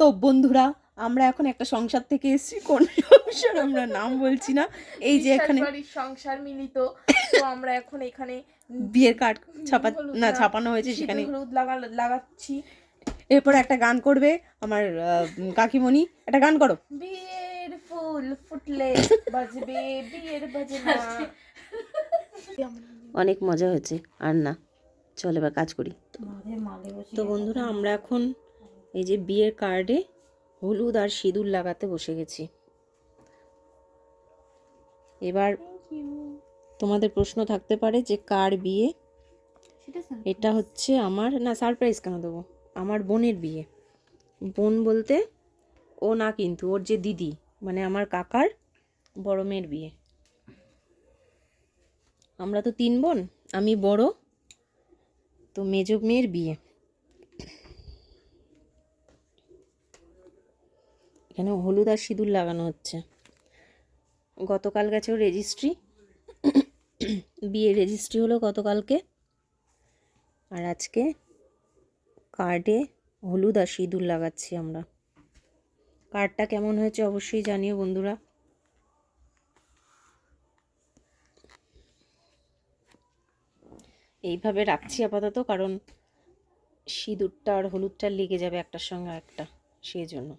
তো বন্ধুরা আমরা এখন একটা সংসার থেকে এসেছি। কোন সংসার আমরা নাম বলছি না। এই যে এখানে সংসার মিলিত। তো আমরা এখন এখানে বিয়ের কার্ড ছাপা না ছাপানো হয়েছে সেখানে। হলুদ লাগা লাগাচ্ছি। এরপর একটা গান করবে আমার কাকিমণি। একটা গান করো। বিয়ের ফুল ফুটলে বাজবে বিয়ের বাজনা। অনেক মজা হয়েছে। আর না চল এবার কাজ করি। তো বন্ধুরা আমরা এখন এই যে বিয়ের কার্ডে হলুদ আর সিঁদুর লাগাতে বসে গেছি। এবার তোমাদের প্রশ্ন থাকতে পারে যে কার বিয়ে? এটা হচ্ছে আমার না সারপ্রাইজ কেন দেবো? আমার বোনের বিয়ে। বোন বলতে ও না কিন্তু ওর যে দিদি মানে আমার কাকার বড় মেয়ের বিয়ে। আমরা তো তিন বোন আমি বড় তো মেজ মেয়ের বিয়ে। এখানে হলুদ আর সিঁদুর লাগানো হচ্ছে। গতকাল গেছেও রেজিস্ট্রি বিয়ে রেজিস্ট্রি হলো গতকালকে। আর আজকে কার্ডে হলুদ আর সিঁদুর লাগাচ্ছি আমরা। কার্ডটা কেমন হয়েছে অবশ্যই জানিও বন্ধুরা। এইভাবে রাখছি আপাতত, কারণ সিঁদুরটা আর হলুদটা লেগে যাবে একটার সঙ্গে একটা সেই জন্য।